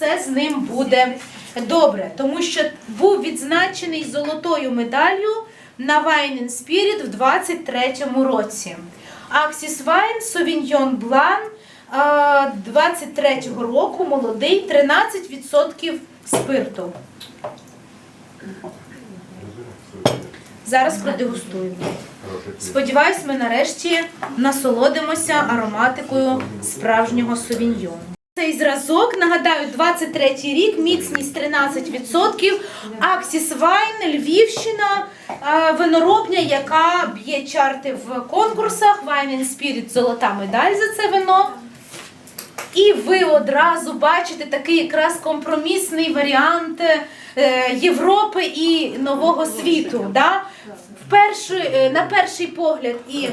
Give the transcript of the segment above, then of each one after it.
все з ним буде добре, тому що був відзначений золотою медаллю на Wine Spirit в 23-му році. Аксіс Вайн Совіньйон Блан 23-го року молодий 13% спирту. Зараз продегустуємо. Сподіваюсь, ми нарешті насолодимося ароматикою справжнього совіньйону. Цей зразок, нагадаю, 23 рік, міцність 13%, Аксіс Вайн, Львівщина, е, виноробня, яка б'є чарти в конкурсах. Wine Spirit – золота медаль за це вино. І ви одразу бачите такий якраз компромісний варіант е, Європи і нового світу. Да? В перший, е, на перший погляд і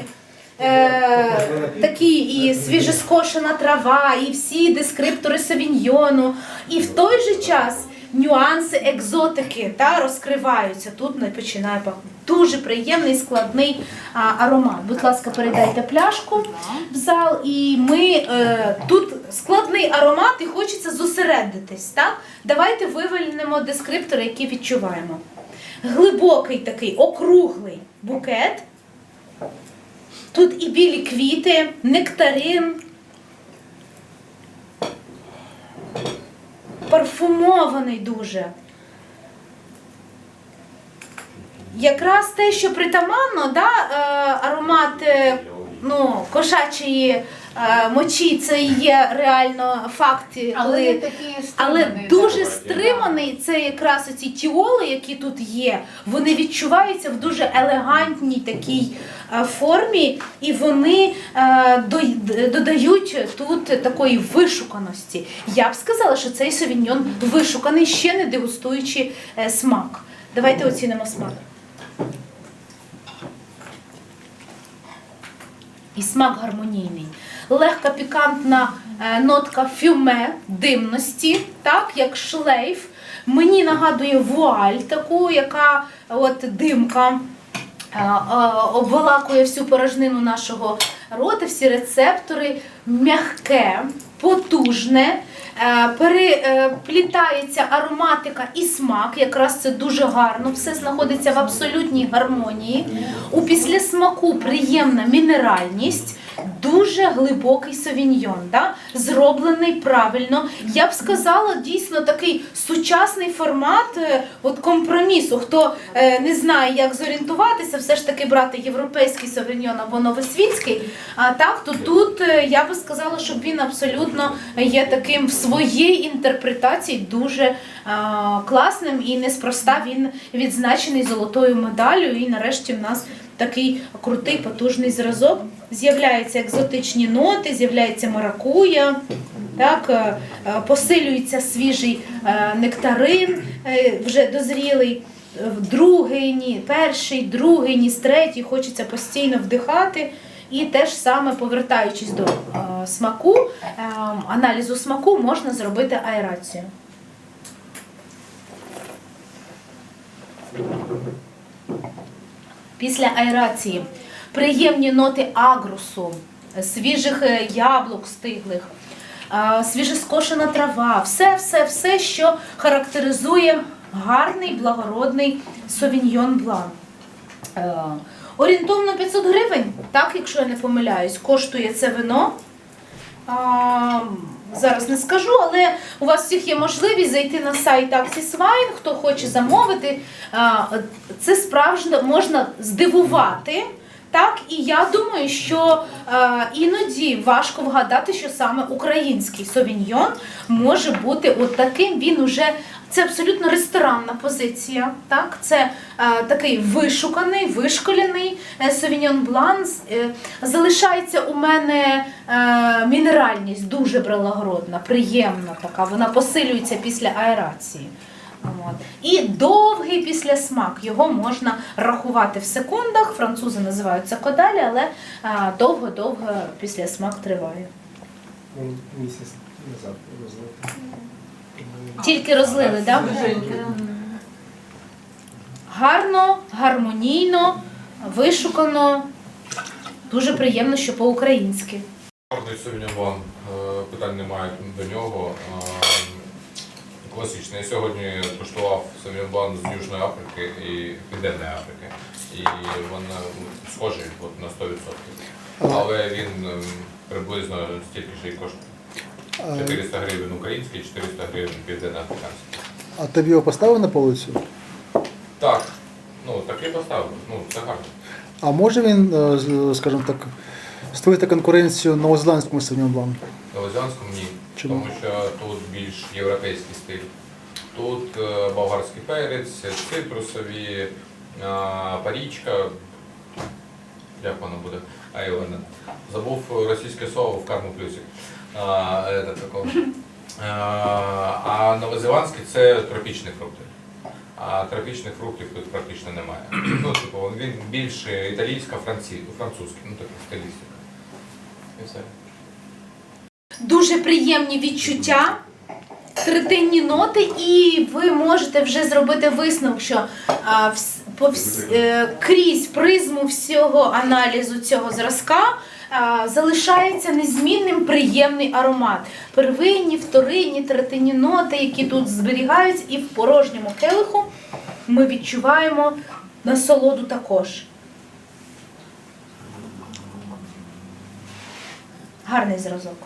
е, такі і свіжескошена трава, і всі дескриптори савіньйону, і в той же час нюанси екзотики та, розкриваються. Тут не починає. Дуже приємний складний а, аромат. Будь ласка, передайте пляшку в зал, і ми е, тут складний аромат, і хочеться зосередитись. Так? Давайте вивільнимо дескриптори, які відчуваємо. Глибокий такий округлий букет. Тут і білі квіти, нектарин, парфумований дуже. Якраз те, що притаманно, да, е, аромат е, ну, кошачої мочі, це є реально факт, коли такі але дуже стриманий це якраз оці тіоли, які тут є, вони відчуваються в дуже елегантній такій е, формі, і вони е, додають тут такої вишуканості. Я б сказала, що цей совіньон вишуканий, ще не дегустуючи е, смак. Давайте оцінимо смак. І смак гармонійний. Легка пікантна е, нотка фюме димності, так, як шлейф. Мені нагадує вуаль таку, яка от димка обволакує всю порожнину нашого рота, всі рецептори, м'яке, потужне, е, переплітається ароматика і смак. Якраз це дуже гарно. Все знаходиться в абсолютній гармонії. У післясмаку приємна мінеральність. Дуже глибокий совіньйон, да? зроблений правильно. Я б сказала, дійсно такий сучасний формат е, от компромісу. Хто е, не знає, як зорієнтуватися, все ж таки брати європейський совіньйон або новосвітський. А так, то тут е, я би сказала, що він абсолютно є таким в своїй інтерпретації дуже е, класним і неспроста він відзначений золотою медаллю. І нарешті в нас такий крутий потужний зразок. З'являються екзотичні ноти, з'являється маракуя, так, е, е, посилюється свіжий е, нектарин, вже дозрілий. Другий, ні, перший, другий, ні, третій, хочеться постійно вдихати. І теж саме повертаючись до смаку, аналізу смаку, можна зробити аерацію. Після аерації приємні ноти агрусу, свіжих е, яблук стиглих, свіжескошена трава, все, все, все, що характеризує гарний благородний совіньйон блан. Е, Орієнтовно 500 гривень, так, якщо я не помиляюсь, коштує це вино. Зараз не скажу, але у вас всіх є можливість зайти на сайт Аксісвайн, хто хоче замовити. Це справжньо можна здивувати. Так, і я думаю, що е, іноді важко вгадати, що саме український совіньйон може бути от таким. Він уже це абсолютно ресторанна позиція. Так, це е, такий вишуканий, вишколений е, совіньйон блан. Е, залишається у мене е, мінеральність дуже благородна, приємна така. Вона посилюється після аерації. От. І довгий післясмак. Його можна рахувати в секундах. Французи називають це кодалі, але а, довго-довго післясмак триває. Місяць назад. Тільки розлили, так? Гарно, гармонійно, вишукано. Дуже приємно, що по-українськи. Чорний Совіньон е, питань немає до нього. Е, класичний. Я сьогодні куштував Sauvignon з Южної Африки і Південної Африки. І він е, схожий на 100%. Але він ем, приблизно стільки ж і коштує. А, 400 гривень український, 400 гривень південноафриканський. а тобі його поставили на полицю? Так, ну таки поставив. Ну, це гарно. А може він, е, скажімо так, створити конкуренцію новозеландському Blanc? Новозеландському ні. Чому? Тому що тут більш європейський стиль. Тут е, болгарський перець, цитрусові, е, парічка. Як воно буде? А ладно. Забув російське слово в карму плюсик. А, это. А, новозеландський це тропічні фрукти. А тропічних фруктів тут практично немає. Ну, типу, він більше італійська, французький, ну така стилістика. І все. Дуже приємні відчуття, третинні ноти, і ви можете вже зробити висновок, що а, вс- по вс- е, крізь призму всього аналізу цього зразка. Залишається незмінним приємний аромат. Первинні, вторинні, третинні ноти, які тут зберігаються, і в порожньому келиху ми відчуваємо насолоду також. Гарний зразок.